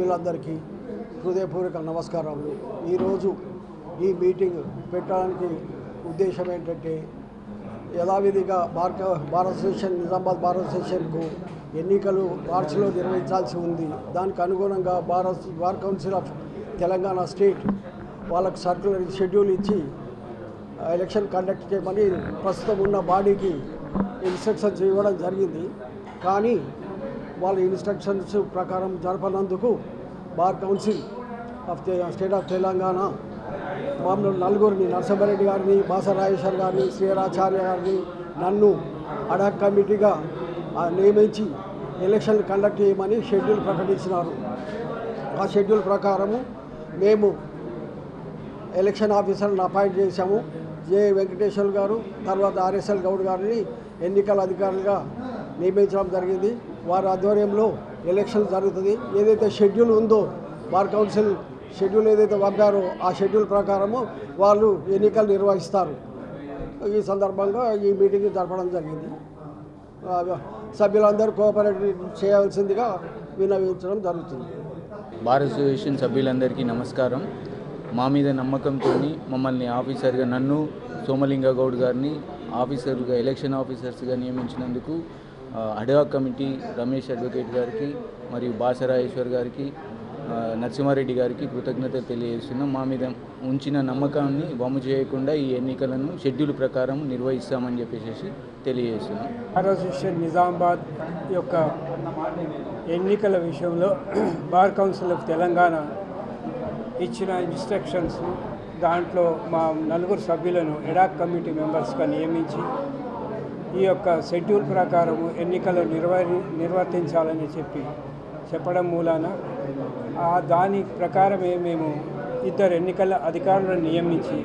వీళ్ళందరికీ హృదయపూర్వక నమస్కారాలు. ఈరోజు ఈ మీటింగ్ పెట్టడానికి ఉద్దేశం ఏంటంటే యథావిధిగా భారత భారతదేశం నిజామాబాద్ భారతదేశంకు ఎన్నికలు మార్చిలో నిర్వహించాల్సి ఉంది. దానికి అనుగుణంగా Bharat bar council of Telangana state వాళ్ళకు సర్కులర్ షెడ్యూల్ ఇచ్చి ఎలక్షన్ కండక్ట్ చేయమని ప్రస్తుతం ఉన్న బాడీకి ఇన్స్ట్రక్షన్స్ ఇవ్వడం జరిగింది. కానీ వాళ్ళ ఇన్స్ట్రక్షన్స్ ప్రకారం జరపనందుకు bar council of state of Telangana మామూలు నలుగురిని నరసింహారెడ్డి గారిని బాసరాజేశ్వర్ గారిని శ్రీరాచార్య గారిని నన్ను అడాక్ కమిటీగా నియమించి ఎలక్షన్ కండక్ట్ చేయమని షెడ్యూల్ ప్రకటించినారు. ఆ షెడ్యూల్ ప్రకారము మేము ఎలక్షన్ ఆఫీసర్ని అపాయింట్ చేశాము. జే. వెంకటేశ్వర్ గారు తర్వాత ఆర్ఎస్ఎల్ గౌడ్ గారిని ఎన్నికల అధికారులుగా నియమించడం జరిగింది. వారి ఆధ్వర్యంలో ఎలక్షన్ జరుగుతుంది. ఏదైతే షెడ్యూల్ ఉందో బార్ కౌన్సిల్ షెడ్యూల్ ఏదైతే పంపారో ఆ షెడ్యూల్ ప్రకారము వాళ్ళు ఎన్నికలు నిర్వహిస్తారు. ఈ సందర్భంగా ఈ మీటింగ్ జరపడం జరిగింది. సభ్యులందరూ కోఆపరేట్ చేయాల్సిందిగా వినవించడం జరుగుతుంది. బార్ అసోసియేషన్ సభ్యులందరికీ నమస్కారం. మా మీద నమ్మకంతో మమ్మల్ని ఆఫీసర్గా నన్ను సోమలింగ గౌడ్ గారిని ఆఫీసర్గా ఎలక్షన్ ఆఫీసర్స్గా నియమించినందుకు ad hoc committee Ramesh advocate గారికి మరియు బాసరాయేశ్వర్ గారికి నరసింహారెడ్డి గారికి కృతజ్ఞతలు తెలియజేస్తున్నాం. మా మీద ఉంచిన నమ్మకాన్ని వమ్ము చేయకుండా ఈ ఎన్నికలను షెడ్యూల్ ప్రకారం నిర్వహిస్తామని చెప్పేసి తెలియజేస్తున్నాం. అసోసియేషన్ నిజామాబాద్ యొక్క ఎన్నికల విషయంలో బార్ కౌన్సిల్ ఆఫ్ తెలంగాణ ఇచ్చిన ఇన్స్ట్రక్షన్స్ దాంట్లో మా నలుగురు సభ్యులను ఎడాక్ కమిటీ మెంబర్స్గా నియమించి ఈ యొక్క షెడ్యూల్ ప్రకారము ఎన్నికలు నిర్వహి నిర్వర్తించాలని చెప్పి చెప్పడం మూలాన ఆ దాని ప్రకారమే మేము ఇద్దరు ఎన్నికల అధికారులను నియమించి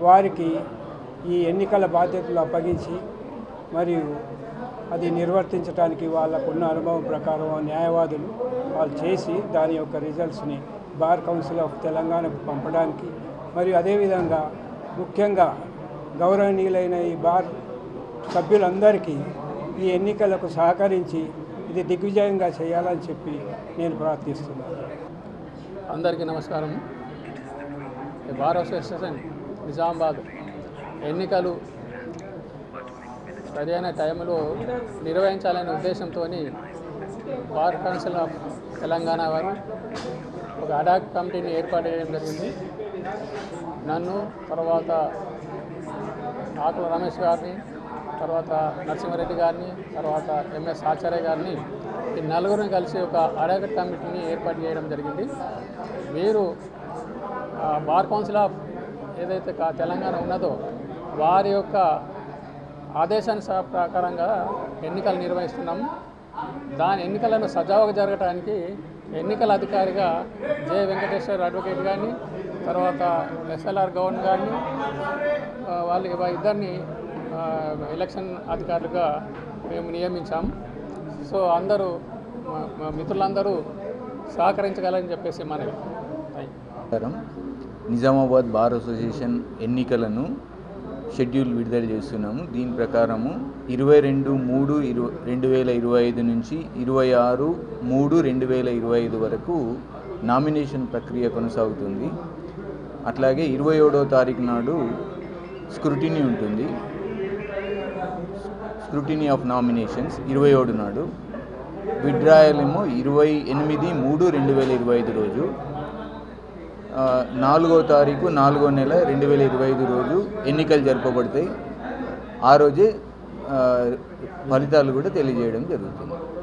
వారికి ఈ ఎన్నికల బాధ్యతలు అప్పగించి మరియు అది నిర్వర్తించడానికి వాళ్ళకున్న అనుభవం ప్రకారం న్యాయవాదులు వాళ్ళు చేసి దాని యొక్క రిజల్ట్స్ని బార్ కౌన్సిల్ ఆఫ్ తెలంగాణకు పంపడానికి మరియు అదేవిధంగా ముఖ్యంగా గౌరవనీయులైన ఈ బార్ సభ్యులందరికీ ఈ ఎన్నికలకు సహకరించి ఇది దిగ్విజయంగా చేయాలని చెప్పి నేను ప్రార్థిస్తున్నాను. అందరికీ నమస్కారం. ఈ బార్ అసోసియేషన్ నిజామాబాద్ ఎన్నికలు సరైన టైంలో నిర్వహించాలనే ఉద్దేశంతో బార్ కౌన్సిల్ ఆఫ్ తెలంగాణ వారు ఒక అడాక్ కమిటీని ఏర్పాటు చేయడం జరిగింది. నన్ను తర్వాత ఆకుల రమేష్ గారిని తర్వాత నరసింహారెడ్డి గారిని తర్వాత ఎంఎస్ ఆచార్య గారిని ఈ నలుగురిని కలిసి ఒక అడగ కమిటీని ఏర్పాటు చేయడం జరిగింది. వీరు బార్ కౌన్సిల్ ఆఫ్ ఏదైతే కా- తెలంగాణ ఉన్నదో వారి యొక్క ఆదేశానుసార ప్రకారంగా ఎన్నికలు నిర్వహిస్తున్నాము. దాని ఎన్నికలను సజావుగా జరగడానికి ఎన్నికల అధికారిగా జె. వెంకటేశ్వర అడ్వకేట్ కానీ తర్వాత ఎస్ఎల్ఆర్ గౌన్ కానీ వాళ్ళు ఇద్దరిని ఎలక్షన్ అధికారులుగా మేము నియమించాం. సో అందరూ మిత్రులందరూ సహకరించగలని చెప్పేసి మనవి నిజామాబాద్ బార్ అసోసియేషన్ ఎన్నికలను షెడ్యూల్ విడుదల చేస్తున్నాము. దీని ప్రకారము ఇరవై రెండు మూడు ఇరు రెండు వేల ఇరవై ఐదు నుంచి ఇరవై ఆరు మూడు రెండు వేల ఇరవై ఐదు వరకు నామినేషన్ ప్రక్రియ కొనసాగుతుంది. అట్లాగే ఇరవై ఏడో తారీఖు నాడు స్క్రూటినీ ఉంటుంది. స్క్రూటినీ ఆఫ్ నామినేషన్స్ ఇరవై ఏడు నాడు. విడ్రాయల్ ఏమో ఇరవై ఎనిమిది మూడు రెండు వేల ఇరవై ఐదు రోజు. నాలుగో తారీఖు నాలుగో నెల రెండు వేల ఇరవై ఐదు రోజు ఎన్నికలు జరపబడతాయి. ఆ రోజే ఫలితాలు కూడా తెలియజేయడం జరుగుతుంది.